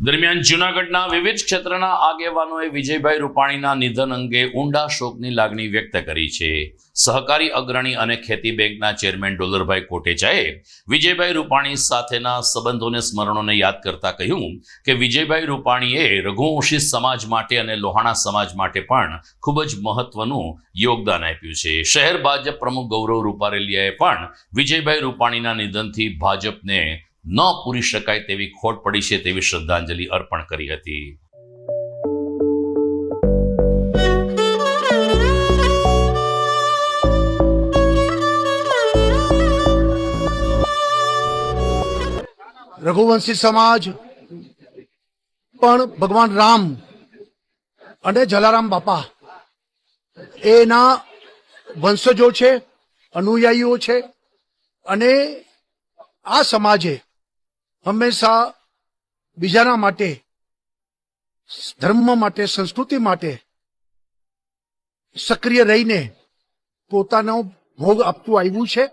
દરમિયાન જૂનાગઢના વિવિધ ક્ષેત્રના આગેવાનોએ વિજયભાઈ રૂપાણીના નિધન અંગે ઊંડા શોકની લાગણી વ્યક્ત કરી છે. સહકારી અગ્રણી અને ખેતી બેંકના ચેરમેન ડોલરભાઈ કોટેચાએ વિજયભાઈ રૂપાણી સાથેના સંબંધોને સ્મરણોને યાદ કરતા કહ્યું કે વિજયભાઈ રૂપાણીએ રઘુવંશી સમાજ માટે અને લોહાણા સમાજ માટે પણ ખૂબ જ મહત્વનું યોગદાન આપ્યું છે. શહેર ભાજપ પ્રમુખ ગૌરવ રૂપારેલિયાએ પણ વિજયભાઈ રૂપાણીના નિધનથી ભાજપને ન પૂરી શકાય તેવી ખોટ પડી છે તેવી શ્રદ્ધાંજલિ અર્પણ કરી હતી. રઘુવંશી સમાજ પણ ભગવાન રામ અને જલારામ બાપા એના વંશજો છે, અનુયાયીઓ છે અને આ સમાજે હંમેશા બીજાના માટે, ધર્મ માટે, સંસ્કૃતિ માટે સક્રિય રહીને પોતાનો ભોગ આપતું આવ્યું છે.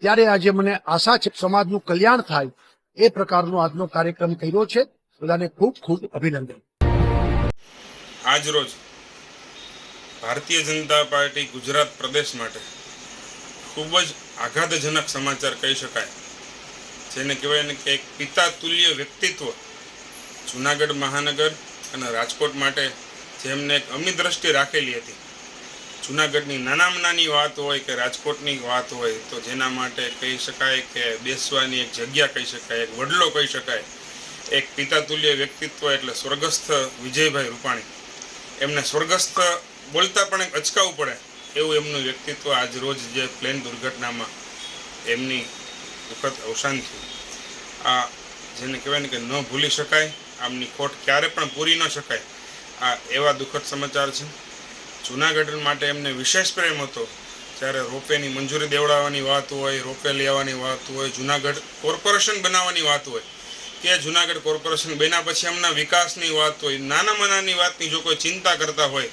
ત્યારે આજે મને આશા છે, સમાજનું કલ્યાણ થાય એ પ્રકારનો આજનો કાર્યક્રમ કર્યો છે. બધાને ખૂબ ખૂબ અભિનંદન. આજ રોજ ભારતીય જનતા પાર્ટી ગુજરાત પ્રદેશ માટે ખૂબ જ આઘાતજનક સમાચાર કહી શકાય. જેને કહેવાય ને કે એક પિતા તુલ્ય વ્યક્તિત્વ. જુનાગઢ મહાનગર અને રાજકોટ માટે જેમને એક અમી દ્રષ્ટિ રાખેલી હતી. જુનાગઢની નાનામાં નાની વાત હોય કે રાજકોટની વાત હોય, તો જેના માટે કહી શકાય કે બેસવાની એક જગ્યા કહી શકાય, એક વડલો કહી શકાય. એક પિતાતુલ્ય વ્યક્તિત્વ એટલે સ્વર્ગસ્થ વિજયભાઈ રૂપાણી. એમને સ્વર્ગસ્થ બોલતા પણ એક અચકાવવું પડે. એવું એમનું વ્યક્તિત્વ આજ રોજ જે પ્લેન દુર્ઘટનામાં એમની દુઃખદ અવસાન આ જેને કહેવાય ને કે ન ભૂલી શકાય, આમની ખોટ ક્યારે પણ પૂરી ન શકાય, આ એવા દુઃખદ સમાચાર છે. જુનાગઢ માટે એમને વિશેષ પ્રેમ હતો. જ્યારે રોપેની મંજૂરી દેવડાવવાની વાત હોય, રોપે લેવાની વાત હોય, જુનાગઢ કોર્પોરેશન બનાવવાની વાત હોય, કે જુનાગઢ કોર્પોરેશન બન્યા પછી એમના વિકાસની વાત હોય, નાનામાં નાની વાતની જો કોઈ ચિંતા કરતા હોય,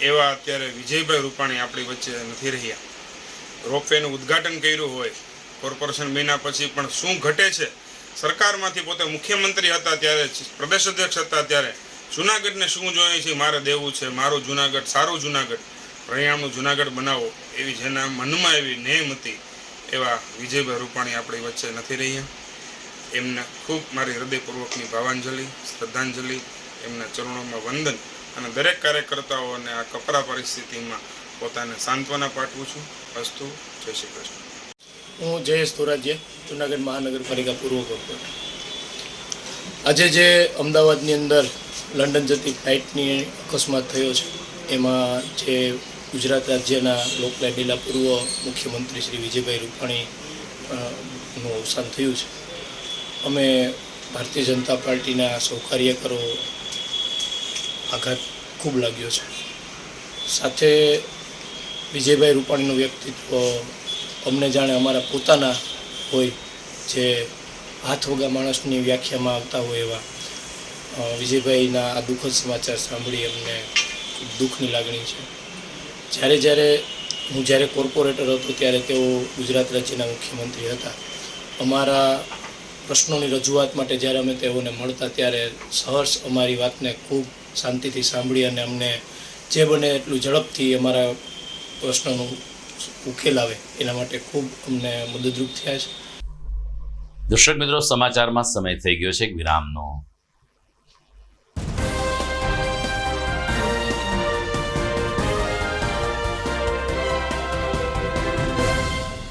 એવા અત્યારે વિજયભાઈ રૂપાણી આપણી વચ્ચે નથી રહ્યા. રોપવેનું ઉદ્ઘાટન કર્યું હોય કોર્પોરેશન બન્યા પછી પણ શું ઘટે છે? સરકારમાંથી પોતે મુખ્યમંત્રી હતા ત્યારે, પ્રદેશ અધ્યક્ષ હતા ત્યારે જુનાગઢને શું જોઈએ છે? મારે દેવું છે, મારું જુનાગઢ, સારું જુનાગઢ, પરિણામનું જુનાગઢ બનાવો એવી જેના મનમાં એવી નેમ હતી એવા વિજયભાઈ રૂપાણી આપણી વચ્ચે નથી રહ્યા. એમને ખૂબ મારી હૃદયપૂર્વકની ભાવાંજલિ, શ્રદ્ધાંજલિ, એમના ચરણોમાં વંદન અને દરેક કાર્યકર્તાઓને આ કપરા પરિસ્થિતિમાં પોતાને સાંત્વના પાઠવું છું. અસ્તુ, જય શ્રી કૃષ્ણ. હું જયેશ ધોરાજીયા જુનાગઢ મહાનગરપાલિકા પૂર્વ કોર્પોરેટર આજે જે અમદાવાદની અંદર લંડન જતી ફ્લાઇટની અકસ્માત થયો છે, એમાં જે ગુજરાત રાજ્યના લોકલાડીલા પૂર્વ મુખ્યમંત્રી શ્રી વિજયભાઈ રૂપાણી નું અવસાન થયું છે. અમે ભારતીય જનતા પાર્ટીના સૌ કાર્યકરો આઘાત ખૂબ લાગ્યો છે. સાથે વિજયભાઈ રૂપાણીનું વ્યક્તિત્વ અમને જાણે અમારા પોતાના હોય જે હાથ વગા માણસની વ્યાખ્યામાં આવતા હોય એવા. વિજયભાઈના આ દુઃખદ સમાચાર સાંભળી અમને ખૂબ દુઃખની લાગણી છે. જ્યારે જ્યારે હું જ્યારે કોર્પોરેટર હતો ત્યારે તેઓ ગુજરાત રાજ્યના મુખ્યમંત્રી હતા. અમારા પ્રશ્નોની રજૂઆત માટે જ્યારે અમે તેઓને મળતા ત્યારે સહર્ષ અમારી વાતને ખૂબ શાંતિથી સાંભળી અને અમને જે બને એટલું ઝડપથી અમારા પ્રશ્નનું ઉકેલ આવે, એના માટે ખૂબ અમને મદદરૂપ થયા છે. દર્શક મિત્રો, સમાચારમાં સમય થઈ ગયો છે વિરામનો.